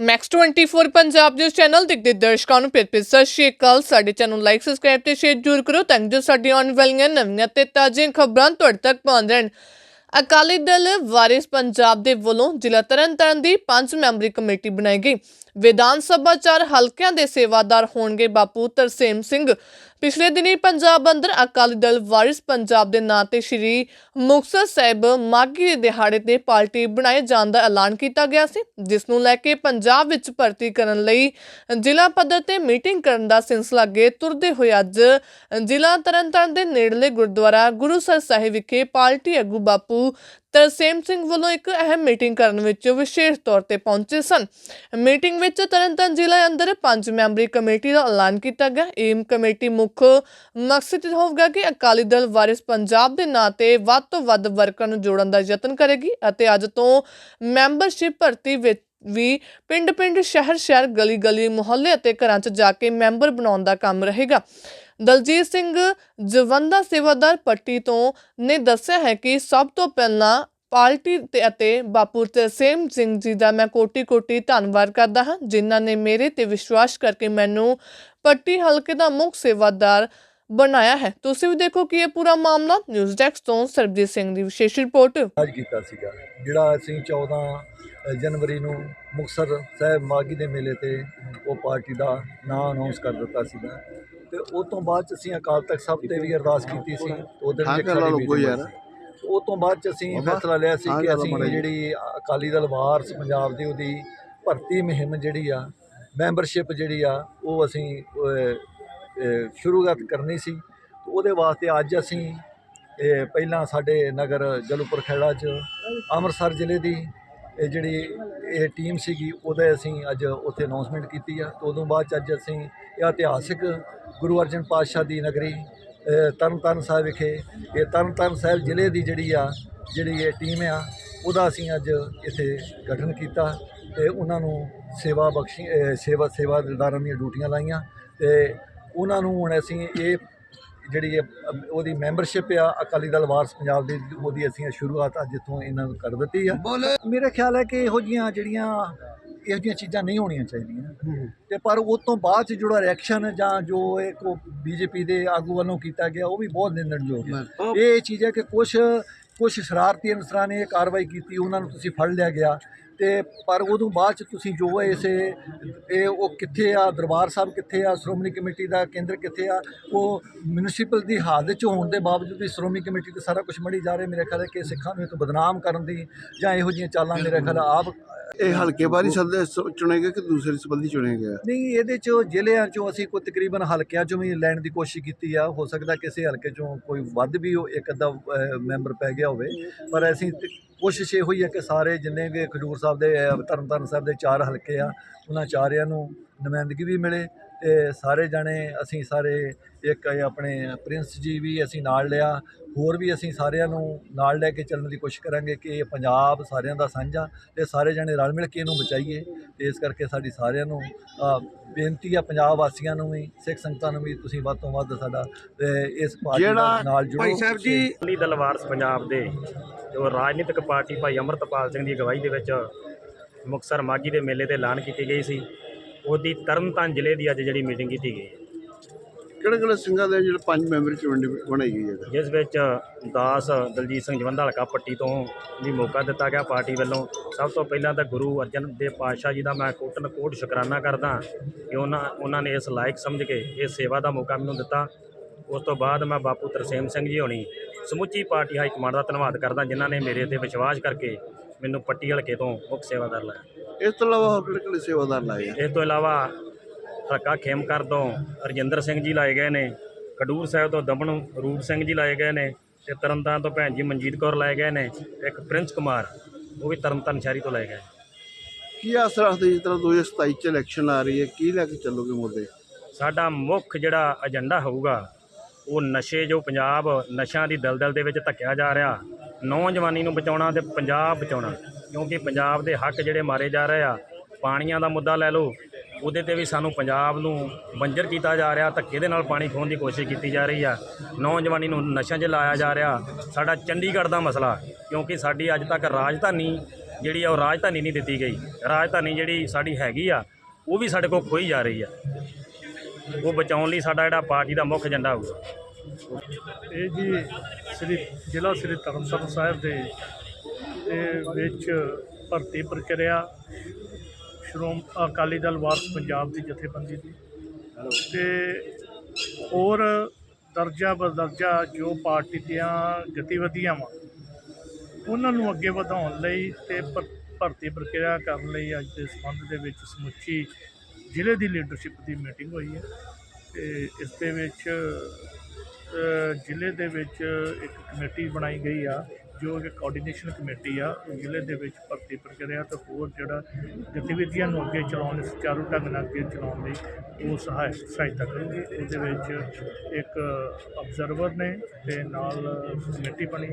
Max 24 Punjab ਦੇ channel ਦੇਖਦੇ ਦਰਸ਼ਕਾਂ ਨੂੰ ਪਿਆਰ ਭਰੀ ਸਤਿ ਸ਼੍ਰੀ ਅਕਾਲ। ਸਾਡੇ ਚੈਨਲ ਨੂੰ ਲਾਈਕ ਸਬਸਕ੍ਰਾਈਬ ਤੇ ਸ਼ੇਅਰ ਜ਼ਰੂਰ ਕਰੋ ਤਾਂ ਜੋ ਸਾਡੀ ਆਉਣ ਵਾਲੀਆਂ ਨਵੀਆਂ ਤੇ ਤਾਜ਼ੀਆਂ ਖਬਰਾਂ ਤੁਹਾਡੇ ਤੱਕ ਪਹੁੰਚ ਰਹਿਣ। ਅਕਾਲੀ ਦਲ ਵਾਰਿਸ ਪੰਜਾਬ ਦੇ ਵੱਲੋਂ ਜ਼ਿਲ੍ਹਾ ਤਰਨਤਾਰਨ ਦੀ ਪੰਜ ਮੈਂਬਰੀ ਕਮੇਟੀ ਬਣਾਈ ਗਈ। ਵਿਧਾਨ ਸਭਾ ਚਾਰ ਹਲਕਿਆਂ ਦੇ ਸੇਵਾਦਾਰ ਹੋਣਗੇ ਬਾਪੂ ਤਰਸੇਮ ਸਿੰਘ ਪਿਛਲੇ ਦਿਨੀ ਪੰਜਾਬ ਅੰਦਰ ਅਕਾਲੀ ਦਲ ਵਾਰਿਸ ਪੰਜਾਬ ਦੇ ਨਾਂ ਤੇ ਸ਼੍ਰੀ ਮੁਕਤਸਰ ਸਾਹਿਬ ਮਾਘੀ ਦੇ ਦਿਹਾੜੇ ਤੇ ਪਾਰਟੀ ਬਣਾਏ ਜਾਣ ਦਾ ਐਲਾਨ ਕੀਤਾ ਗਿਆ ਸੀ, ਜਿਸ ਨੂੰ ਲੈ ਕੇ ਪੰਜਾਬ ਵਿੱਚ ਭਰਤੀ ਕਰਨ ਲਈ ਜ਼ਿਲ੍ਹਾ ਪੱਧਰ ਤੇ ਮੀਟਿੰਗ ਕਰਨ ਦਾ ਸਿਲਸਿਲਾ ਅੱਗੇ ਤੁਰਦੇ ਹੋਏ ਅੱਜ ਜ਼ਿਲ੍ਹਾ ਤਰਨਤਾਰਨ ਦੇ ਨੇੜਲੇ ਗੁਰਦੁਆਰਾ ਗੁਰੂਸਰ ਸਾਹਿਬ ਵਿਖੇ ਪਾਰਟੀ ਆਗੂ ਬਾਪੂ ਤਰਸੇਮ ਸਿੰਘ ਵੱਲੋਂ ਇੱਕ ਅਹਿਮ ਮੀਟਿੰਗ ਕਰਨ ਵਿੱਚ ਵਿਸ਼ੇਸ਼ ਤੌਰ ਤੇ ਪਹੁੰਚੇ ਸਨ। ਮੀਟਿੰਗ ਵਿੱਚ ਤਰਨਤਾਰਨ ਜ਼ਿਲ੍ਹੇ ਅੰਦਰ ਪੰਜ ਮੈਂਬਰੀ ਕਮੇਟੀ ਦਾ ਐਲਾਨ ਕੀਤਾ ਗਿਆ। ਇਹ ਕਮੇਟੀ ਮੁੱਖ ਮਕਸਦ ਹੋਵੇਗਾ ਕਿ ਅਕਾਲੀ ਦਲ ਵਾਰਿਸ ਪੰਜਾਬ ਦੇ ਨਾਂ ਤੇ ਵੱਧ ਤੋਂ ਵੱਧ ਵਰਕਰਾਂ ਨੂੰ ਜੋੜਨ ਦਾ ਯਤਨ ਕਰੇਗੀ ਅਤੇ ਅੱਜ ਤੋਂ ਮੈਂਬਰਸ਼ਿਪ ਭਰਤੀ ਵਿੱਚ ਵੀ ਪਿੰਡ-ਪਿੰਡ, ਸ਼ਹਿਰ-ਸ਼ਹਿਰ, ਗਲੀ-ਗਲੀ, ਮੁਹੱਲੇ ਅਤੇ ਘਰਾਂ 'ਚ ਜਾ ਕੇ ਮੈਂਬਰ ਬਣਾਉਣ ਦਾ ਕੰਮ ਰਹੇਗਾ। ਦਲਜੀਤ ਸਿੰਘ ਜਵੰਦਾ ਸੇਵਾਦਾਰ ਪੱਟੀ ਤੋਂ ਨੇ ਦੱਸਿਆ ਹੈ ਕਿ ਸਭ ਤੋਂ ਪਹਿਲਾਂ ਪਾਰਟੀ ਤੇ ਅਤੇ ਬਾਪੂ ਤਰਸੇਮ ਸਿੰਘ ਜੀ ਦਾ ਮੈਂ ਕੋਟੀ-ਕੋਟੀ ਧੰਨਵਾਦ ਕਰਦਾ ਹਾਂ, ਜਿਨ੍ਹਾਂ ਨੇ ਮੇਰੇ ਤੇ ਵਿਸ਼ਵਾਸ ਕਰਕੇ ਮੈਨੂੰ ਪੱਟੀ ਹਲਕੇ ਦਾ ਮੁੱਖ ਸੇਵਾਦਾਰ ਬਣਾਇਆ ਹੈ। ਤੁਸੀਂ ਵੀ ਦੇਖੋ ਕਿ ਇਹ ਪੂਰਾ ਮਾਮਲਾ ਨਿਊਜ਼ ਡੈਸਕ ਤੋਂ ਸਰਬਜੀਤ ਸਿੰਘ ਦੀ ਵਿਸ਼ੇਸ਼ ਰਿਪੋਰਟ। ਰਾਜ ਕੀਤਾ ਸੀਗਾ, ਜਿਹੜਾ ਅਸੀਂ 14 ਜਨਵਰੀ ਨੂੰ ਮੁਕਤਸਰ ਸਾਹਿਬ ਮਾਗੀ ਦੇ ਮੇਲੇ ਤੇ ਉਹ ਪਾਰਟੀ ਦਾ ਨਾਂ ਅਨਾਉਂਸ ਕਰ ਦਿੱਤਾ ਸੀਗਾ। ਤੇ ਉਸ ਤੋਂ ਬਾਅਦ 'ਚ ਅਸੀਂ ਅਕਾਲ ਤਖਤ ਸਾਹਿਬ ਤੇ ਵੀ ਅਰਦਾਸ ਕੀਤੀ ਸੀ ਉਹਦੇ ਵਿੱਚ ਸਾਡੀ। ਹੋਈ ਸੀ। ਉਹ ਤੋਂ ਬਾਅਦ 'ਚ ਅਸੀਂ ਫੈਸਲਾ ਲਿਆ ਸੀ ਕਿ ਅਸੀਂ। ਜਿਹੜੀ ਅਕਾਲੀ ਦਲ ਵਾਰਸ ਪੰਜਾਬ ਦੀ ਉਹਦੀ ਭਰਤੀ ਮੁਹਿੰਮ ਜਿਹੜੀ ਆ ਮੈਂਬਰਸ਼ਿਪ ਜਿਹੜੀ ਆ ਉਹ ਅਸੀਂ ਸ਼ੁਰੂਆਤ ਕਰਨੀ ਸੀ ਉਹਦੇ ਵਾਸਤੇ ਅੱਜ ਅਸੀਂ ਇਹ ਪਹਿਲਾਂ ਸਾਡੇ ਨਗਰ ਜਲੂਪੁਰ ਖੇੜਾ 'ਚ ਅੰਮ੍ਰਿਤਸਰ ਜ਼ਿਲ੍ਹੇ ਦੀ ਇਹ ਜਿਹੜੀ ਇਹ ਟੀਮ ਸੀਗੀ ਉਹਦੇ ਅਸੀਂ ਅੱਜ ਉੱਥੇ ਅਨਾਉਂਸਮੈਂਟ ਕੀਤੀ ਆ ਤੇ ਉਦੋਂ ਬਾਅਦ 'ਚ ਅੱਜ ਅਸੀਂ ਇਹ ਇਤਿਹਾਸਿਕ ਗੁਰੂ ਅਰਜਨ ਪਾਤਸ਼ਾਹ ਦੀ ਨਗਰੀ ਤਰਨਤਾਰਨ ਸਾਹਿਬ ਵਿਖੇ ਇਹ ਤਰਨਤਾਰਨ ਸਾਹਿਬ ਜ਼ਿਲ੍ਹੇ ਦੀ ਜਿਹੜੀ ਆ ਜਿਹੜੀ ਇਹ ਟੀਮ ਆ ਉਹਦਾ ਅਸੀਂ ਅੱਜ ਇੱਥੇ ਗਠਨ ਕੀਤਾ ਤੇ ਉਹਨਾਂ ਨੂੰ ਸੇਵਾ ਬਖਸ਼ੀ ਅ, ਸੇਵਾ ਸੇਵਾਦਾਰਾਂ ਦੀਆਂ ਡਿਊਟੀਆਂ ਲਾਈਆਂ ਤੇ ਉਹਨਾਂ ਨੂੰ ਹੁਣ ਅਸੀਂ ਇਹ ਜਿਹੜੀ ਉਹਦੀ ਮੈਂਬਰਸ਼ਿਪ ਆ ਅਕਾਲੀ ਦਲ ਵਾਰਸ ਪੰਜਾਬ ਦੀ ਉਹਦੀ ਅਸੀਂ ਸ਼ੁਰੂਆਤ ਅੱਜ ਇੱਥੋਂ ਇਹਨਾਂ ਨੂੰ ਕਰ ਦਿੱਤੀ ਆ। ਮੇਰਾ ਖਿਆਲ ਹੈ ਕਿ ਇਹੋ ਜੀਆਂ ਜਿਹੜੀਆਂ ਇਹੋ ਜਿਹੀਆਂ ਚੀਜ਼ਾਂ ਨਹੀਂ ਹੋਣੀਆਂ ਚਾਹੀਦੀਆਂ। ਤੇ ਪਰ ਉਸ ਤੋਂ ਬਾਅਦ ਜਿਹੜਾ ਰਿਐਕਸ਼ਨ ਜਾਂ ਜੋ ਇੱਕ ਬੀਜੇਪੀ ਦੇ ਆਗੂ ਵੱਲੋਂ ਕੀਤਾ ਗਿਆ ਉਹ ਵੀ ਬਹੁਤ ਨਿੰਦਣਯੋਗ ਹੈ। ਇਹ ਚੀਜ਼ ਹੈ ਕਿ ਕੁਝ ਕੁਝ ਸ਼ਰਾਰਤੀ ਅਨਸਰਾਂ ਨੇ ਇਹ ਕਾਰਵਾਈ ਕੀਤੀ ਉਹਨਾਂ ਨੂੰ ਤੁਸੀਂ ਫੜ ਲਿਆ ਗਿਆ। ਤੇ ਪਰ ਉਦੋਂ ਬਾਅਦ ਚ ਤੁਸੀਂ ਜੋ ਹੈ ਇਸੇ ਇਹ ਉਹ ਕਿੱਥੇ ਆ ਦਰਬਾਰ ਸਾਹਿਬ ਕਿੱਥੇ ਆ ਸ਼੍ਰੋਮਣੀ ਕਮੇਟੀ ਦਾ ਕੇਂਦਰ ਕਿੱਥੇ ਆ ਉਹ ਮਿਊਨਿਸਪਲ ਦੀ ਹਾਲਤ ਚ ਹੋਣ ਦੇ ਬਾਵਜੂਦ ਵੀ ਸ਼੍ਰੋਮਣੀ ਕਮੇਟੀ ਤੇ ਸਾਰਾ ਕੁਝ ਮੜੀ ਜਾ ਰਿਹਾ। ਮੇਰੇ ਖਿਆਲ ਹੈ ਕਿ ਸਿੱਖਾਂ ਨੂੰ ਇੱਕ ਬਦਨਾਮ ਕਰਨ ਦੀ ਜਾਂ ਇਹੋ ਜਿਹੀਆਂ ਚਾਲਾਂ ਮੇਰੇ ਖਿਆਲ ਆਪ ਇਹ ਹਲਕੇ ਬਾਰੀ ਸਦ ਚੁਣੇ ਗਏ ਕਿ ਦੂਸਰੇ ਸੰਬੰਧੀ ਚੁਣੇ ਗਏ ਨਹੀਂ ਇਹਦੇ ਚ ਜ਼ਿਲ੍ਹਿਆਂ ਚੋਂ ਅਸੀਂ ਕੋਈ ਤਕਰੀਬਨ ਹਲਕਿਆਂ ਚੋਂ ਵੀ ਲੈਣ ਦੀ ਕੋਸ਼ਿਸ਼ ਕੀਤੀ ਆ। ਹੋ ਸਕਦਾ ਕਿਸੇ ਹਲਕੇ ਚੋਂ ਕੋਈ ਵੱਧ ਵੀ ਉਹ ਇੱਕ ਅੱਧਾ ਮੈਂਬਰ ਪੈ ਗਿਆ ਹੋਵੇ। ਪਰ ਅਸੀਂ ਕੋਸ਼ਿਸ਼ ਇਹੋ ਹੀ ਹੈ ਕਿ ਸਾਰੇ ਜਿੰਨੇ ਵੀ ਖਡੂਰ ਸਾਹਿਬ ਦੇ ਤਰਨਤਾਰਨ ਸਾਹਿਬ ਦੇ ਚਾਰ ਹਲਕੇ ਆ ਉਹਨਾਂ ਚਾਰਿਆਂ ਨੂੰ ਨੁਮਾਇੰਦਗੀ ਵੀ ਮਿਲੇ ਤੇ ਸਾਰੇ ਜਾਣੇ ਅਸੀਂ ਸਾਰੇ ਇੱਕ ਆਪਣੇ ਪ੍ਰਿੰਸ ਜੀ ਵੀ ਅਸੀਂ ਨਾਲ ਲਿਆ ਹੋਰ ਵੀ ਅਸੀਂ ਸਾਰਿਆਂ ਨੂੰ ਨਾਲ ਲੈ ਕੇ ਚੱਲਣ ਦੀ ਕੋਸ਼ਿਸ਼ ਕਰਾਂਗੇ ਕਿ ਇਹ ਪੰਜਾਬ ਸਾਰਿਆਂ ਦਾ ਸਾਂਝਾ ਤੇ ਸਾਰੇ ਜਣੇ ਰਲ ਮਿਲ ਕੇ ਇਹਨੂੰ ਬਚਾਈਏ ਤੇ ਇਸ ਕਰਕੇ ਸਾਡੀ ਸਾਰਿਆਂ ਨੂੰ ਬੇਨਤੀ ਆ ਪੰਜਾਬ ਵਾਸੀਆਂ ਨੂੰ ਵੀ ਸਿੱਖ ਸੰਗਤਾਂ ਨੂੰ ਵੀ ਤੁਸੀਂ ਵੱਧ ਤੋਂ ਵੱਧ ਸਾਡਾ ਇਸ ਪਾਰਟੀ ਨਾਲ ਜੁੜੋ। ਭਾਈ ਸਾਹਿਬ ਜੀ ਅਕਾਲੀ ਦਲ ਵਾਰਸ ਪੰਜਾਬ ਦੇ ਜੋ ਰਾਜਨੀਤਿਕ ਪਾਰਟੀ ਭਾਈ ਅਮਰਤਪਾਲ ਸਿੰਘ ਦੀ ਅਗਵਾਈ ਦੇ ਵਿੱਚ ਮੁਕਤਸਰ ਮਾਗੀ ਦੇ ਮੇਲੇ ਤੇ ਐਲਾਨ ਕੀਤੀ ਗਈ ਸੀ। ਉਹਦੀ ਤਰਨਤਾਰਨ ਜ਼ਿਲ੍ਹੇ ਦੀ ਅੱਜ ਜਿਹੜੀ ਮੀਟਿੰਗ ਕੀਤੀ ਗਈ ਕਿਹੜੇ ਕਿਹੜੇ ਸਿੰਘਾਂ ਦੇ ਜਿਹੜੇ ਪੰਜ ਮੈਂਬਰ ਚੁਣੇ ਬਣਾਈ ਗਈ ਹੈ? ਜਿਸ ਵਿੱਚ ਦਾਸ ਦਲਜੀਤ ਸਿੰਘ ਜਵੰਦਾ ਹਲਕਾ ਪੱਟੀ ਤੋਂ ਵੀ ਮੌਕਾ ਦਿੱਤਾ ਗਿਆ ਪਾਰਟੀ ਵੱਲੋਂ। ਸਭ ਤੋਂ ਪਹਿਲਾਂ ਤਾਂ ਗੁਰੂ ਅਰਜਨ ਦੇਵ ਪਾਤਸ਼ਾਹ ਜੀ ਦਾ ਮੈਂ ਕੋਟਨ ਕੋਟ ਸ਼ੁਕਰਾਨਾ ਕਰਦਾ ਕਿ ਉਹਨਾਂ ਉਹਨਾਂ ਨੇ ਇਸ ਲਾਇਕ ਸਮਝ ਕੇ ਇਹ ਸੇਵਾ ਦਾ ਮੌਕਾ ਮੈਨੂੰ ਦਿੱਤਾ। ਉਸ ਤੋਂ ਬਾਅਦ ਮੈਂ ਬਾਪੂ ਤਰਸੇਮ ਸਿੰਘ ਜੀ ਹੋਣੀ ਸਮੁੱਚੀ ਪਾਰਟੀ ਹਾਈ ਕਮਾਂਡ ਦਾ ਧੰਨਵਾਦ ਕਰਦਾ ਜਿਨ੍ਹਾਂ ਨੇ ਮੇਰੇ ਤੇ ਵਿਸ਼ਵਾਸ ਕਰਕੇ ਮੈਨੂੰ ਪੱਟੀ ਹਲਕੇ ਤੋਂ ਮੁੱਖ ਸੇਵਾਦਾਰ ਲਾਇਆ। ਇਸ ਤੋਂ ਇਲਾਵਾ ਹੋਰ ਕਿਹੜੇ ਕਿਹੜੇ ਸੇਵਾਦਾਰ ਲਾਏ ਆ? ਇਸ ਤੋਂ ਇਲਾਵਾ ਹਲਕਾ ਖੇਮਕਰ ਤੋਂ ਰਜਿੰਦਰ ਸਿੰਘ ਜੀ ਲਾਏ ਗਏ ਨੇ ਖਡੂਰ ਸਾਹਿਬ ਤੋਂ ਦਮਨ ਰੂਪ ਸਿੰਘ ਜੀ ਲਾਏ ਗਏ ਨੇ ਤੇ ਤਰਨਤਾਰਨ ਤੋਂ ਭੈਣ ਜੀ ਮਨਜੀਤ ਕੌਰ ਲਾਏ ਗਏ ਨੇ ਤੇ ਇੱਕ ਪ੍ਰਿੰਸ ਕੁਮਾਰ ਉਹ ਵੀ ਤਰਨਤਾਰਨ ਸ਼ਹਿਰੀ ਤੋਂ ਲਾਏ ਗਏ ਕੀ ਆਸ ਰੱਖਦੇ ਜਿਸ ਤਰ੍ਹਾਂ 2027 ਚ ਇਲੈਕਸ਼ਨ ਆ ਰਹੀ ਹੈ? ਕੀ ਲੈ ਕੇ ਚੱਲੋਗੇ ਮੁੱਦੇ? ਸਾਡਾ ਮੁੱਖ ਜਿਹੜਾ ਏਜੰਡਾ ਹੋਊਗਾ ਉਹ ਨਸ਼ੇ ਜੋ ਪੰਜਾਬ ਨਸ਼ਿਆਂ ਦੀ ਦਲਦਲ ਦੇ ਵਿੱਚ ਧੱਕਿਆ ਜਾ ਰਿਹਾ ਨੌਜਵਾਨੀ ਨੂੰ ਬਚਾਉਣਾ ਤੇ ਪੰਜਾਬ ਬਚਾਉਣਾ ਕਿਉਂਕਿ ਪੰਜਾਬ ਦੇ ਹੱਕ ਜਿਹੜੇ ਮਾਰੇ ਜਾ ਰਹੇ ਆ ਪਾਣੀਆਂ ਦਾ ਮੁੱਦਾ ਲੈ ਲਓ ਉਹਦੇ ਤੇ ਵੀ ਸਾਨੂੰ ਪੰਜਾਬ ਨੂੰ ਬੰਜਰ ਕੀਤਾ ਜਾ ਰਿਹਾ, ਧੱਕੇ ਦੇ ਨਾਲ ਪਾਣੀ ਖੋਣ ਦੀ ਕੋਸ਼ਿਸ਼ ਕੀਤੀ ਜਾ ਰਹੀ ਆ। ਨੌਜਵਾਨੀ ਨੂੰ ਨਸ਼ਿਆਂ 'ਚ ਲਾਇਆ ਜਾ ਰਿਹਾ। ਸਾਡਾ ਚੰਡੀਗੜ੍ਹ ਦਾ ਮਸਲਾ, ਕਿਉਂਕਿ ਸਾਡੀ ਅੱਜ ਤੱਕ ਰਾਜਧਾਨੀ ਜਿਹੜੀ ਆ, ਉਹ ਰਾਜਧਾਨੀ ਨਹੀਂ ਦਿੱਤੀ ਗਈ। ਰਾਜਧਾਨੀ ਜਿਹੜੀ ਸਾਡੀ ਹੈਗੀ ਆ, ਉਹ ਵੀ ਸਾਡੇ ਕੋਲ ਖੋਈ ਜਾ ਰਹੀ ਆ। ਉਹ ਬਚਾਉਣ ਲਈ ਸਾਡਾ ਜਿਹੜਾ ਪਾਰਟੀ ਦਾ ਮੁੱਖ ਏਜੰਡਾ ਹੋਊਗਾ ਇਹ ਜੀ ਸ੍ਰੀ ਜ਼ਿਲ੍ਹਾ ਸ੍ਰੀ ਤਰਨਤਾਰਨ ਸਾਹਿਬ ਦੇ ਦੇ ਵਿੱਚ ਭਰਤੀ ਪ੍ਰਕਿਰਿਆ ਸ਼੍ਰੋਮ ਅਕਾਲੀ ਦਲ ਵਾਰਸ ਪੰਜਾਬ ਦੀ ਜਥੇਬੰਦੀ ਦੀ। ਤੇ ਹੋਰ ਦਰਜਾ ਬਦਰਜਾ ਜੋ ਪਾਰਟੀ ਦੀਆਂ ਗਤੀਵਿਧੀਆਂ ਵਾ ਉਹਨਾਂ ਨੂੰ ਅੱਗੇ ਵਧਾਉਣ ਲਈ ਤੇ ਭਰ- ਭਰਤੀ ਪ੍ਰਕਿਰਿਆ ਕਰਨ ਲਈ ਅੱਜ ਦੇ ਸੰਬੰਧ ਦੇ ਵਿੱਚ ਸਮੁੱਚੀ ਜ਼ਿਲ੍ਹੇ ਦੀ ਲੀਡਰਸ਼ਿਪ ਦੀ ਮੀਟਿੰਗ ਹੋਈ ਹੈ। ਤੇ ਇਸ ਦੇ ਵਿੱਚ ਜ਼ਿਲ੍ਹੇ ਦੇ ਵਿੱਚ ਇੱਕ ਕਮੇਟੀ ਬਣਾਈ ਗਈ ਆ। ਜੋ ਕਿ ਕੋਆਰਡੀਨੇਸ਼ਨ ਕਮੇਟੀ ਆ, ਉਹ ਜ਼ਿਲ੍ਹੇ ਦੇ ਵਿੱਚ ਭਰਤੀ ਪ੍ਰਕਿਰਿਆ ਤੇ ਹੋਰ ਜਿਹੜਾ ਗਤੀਵਿਧੀਆਂ ਨੂੰ ਅੱਗੇ ਚਲਾਉਣ ਲਈ ਸੁਚਾਰੂ ਢੰਗ ਨਾਲ ਅੱਗੇ ਚਲਾਉਣ ਲਈ ਉਹ ਸਹਾਇ, ਸਹਾਇਤਾ ਕਰੂਗੀ। ਉਹਦੇ ਵਿੱਚ ਇੱਕ ਅਬਜ਼ਰਵਰ ਨੇ ਤੇ ਨਾਲ ਕਮੇਟੀ ਬਣੀ